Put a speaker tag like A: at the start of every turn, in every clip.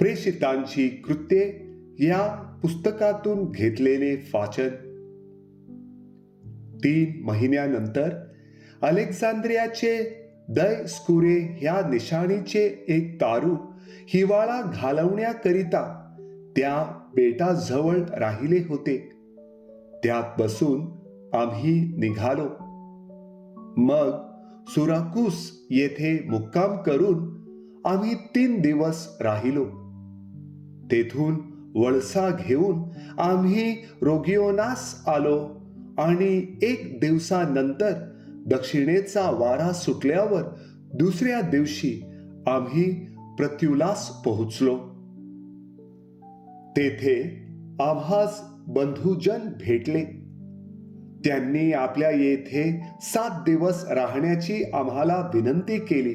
A: प्रेषितांची कृत्ये या पुस्तकातून घेतलेले वाचन. तीन महिन्यानंतर अलेक्झांद्रियाचे दय स्कुरे ह्या निशाणीचे एक तारू हिवाळा घालवण्याकरिता त्या बेटाजवळ राहिले होते. त्यात बसून आम्ही निघालो. मग सुराकूस येथे मुक्काम करून आम्ही तीन दिवस राहिलो. तेथून वळसा घेऊन आम्ही रोगिओनास आलो आणि एक दिवसानंतर दक्षिणेचा वारा सुटल्यावर दुसऱ्या दिवशी आम्ही प्रत्युलास पोहोचलो. तेथे आम्हास बंधुजन भेटले. त्यांनी आपल्या येथे सात दिवस राहण्याची आम्हाला विनंती केली.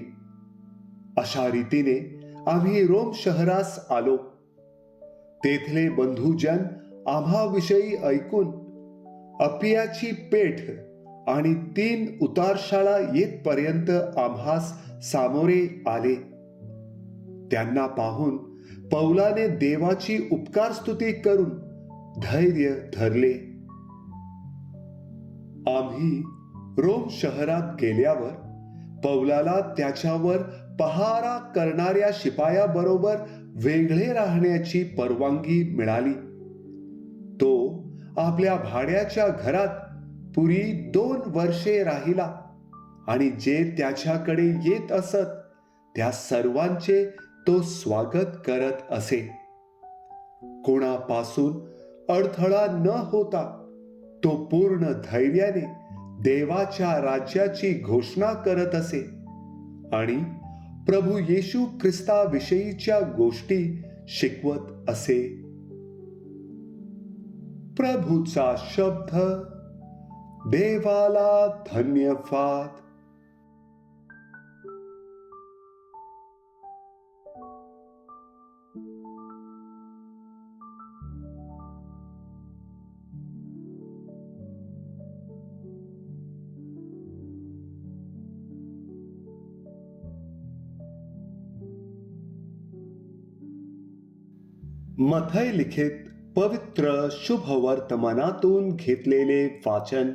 A: अशा रीतीने आम्ही रोम शहरास आलो. तेथले बंधुजन आम्हाविषयी ऐकून अपियाची पेठ आणि तीन उतारशाळा येतपर्यंत आम्हास सामोरे आले. त्यांना पाहून पौलाने देवाची उपकार स्तुती करून धैर्य धरले. आम्ही रोम शहरात गेल्यावर पौलाला त्याच्यावर पहारा करणाऱ्या शिपायाबरोबर वेगळे राहण्याची परवानगी मिळाली. तो आपल्या भाड्याच्या घरात पुरी दोन वर्षे राहिला आणि जे त्याच्याकडे येत असत त्या सर्वांचे तो स्वागत करत असे. कोणापासून अडथळा न होता तो पूर्ण धैर्याने देवाच्या राज्याची घोषणा करत असे आणि प्रभू येशू ख्रिस्ताविषयीच्या गोष्टी शिकवत असे. प्रभूचा शब्द देवाला धन्यवाद. मथय लिखित पवित्र शुभ वर्तमानातून घेतलेले वाचन.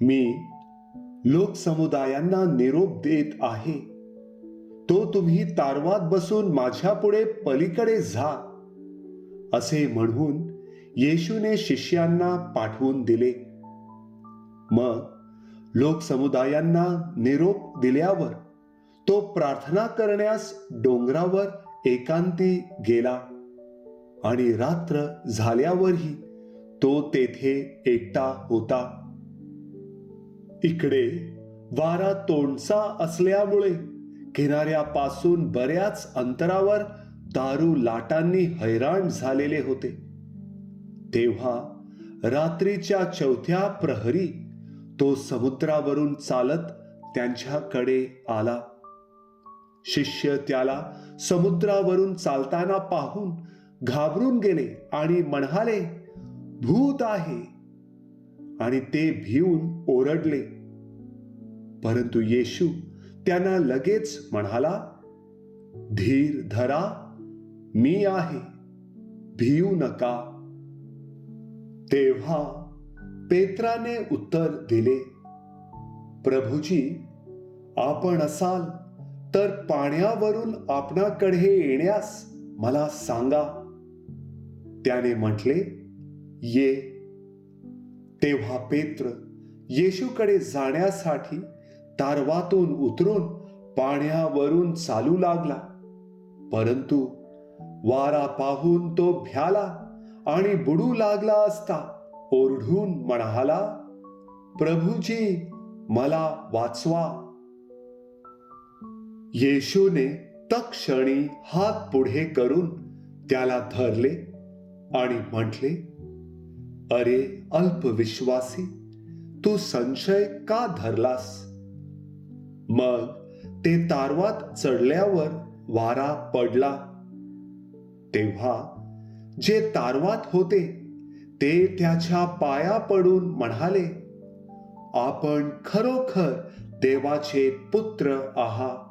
A: मी लोकसमुदायांना निरोप देत आहे. तो तुम्ही तारवात बसून माझ्या पुढे पलीकडे जा असे म्हणून येशूने शिष्यांना पाठवून दिले. मग लोकसमुदायांना निरोप दिल्यावर तो प्रार्थना करण्यास डोंगरावर एकांती गेला आणि रात्र झाल्यावरही तो तेथे एकटा होता. इकडे वारा तोंडचा असल्यामुळे किनाऱ्यापासून बऱ्याच अंतरावर दारू लाटांनी हैराण झालेले होते. तेव्हा रात्रीच्या चौथ्या प्रहरी तो समुद्रावरून चालत त्यांच्याकडे आला. शिष्य त्याला समुद्रावरून चालताना पाहून घाबरून गेले आणि म्हणाले भूत आहे. आणि ते भिवून ओरडले. परंतु येशू त्यांना लगेच म्हणाला धीर धरा मी आहे भिऊ नका. तेव्हा पेत्राने उत्तर दिले प्रभूजी आपण असाल तर पाण्यावरून आपणाकडे येण्यास मला सांगा. त्याने म्हटले ये. तेव्हा पेत्र येशूकडे जाण्यासाठी तारवातून उतरून पाण्यावरून चालू लागला. परंतु वारा पाहून तो भ्याला आणि बुडू लागला असता ओरडून म्हणाला प्रभूजी मला वाचवा. येशूने तक्षणी हात पुढे करून त्याला धरले आणि म्हटले अरे अल्पविश्वासी तू संशय का धरलास? मग ते तारवात चढल्यावर वारा पडला. तेव्हा जे तारवात होते ते त्याच्या पाया पडून म्हणाले आपण खरोखर देवाचे पुत्र आहात.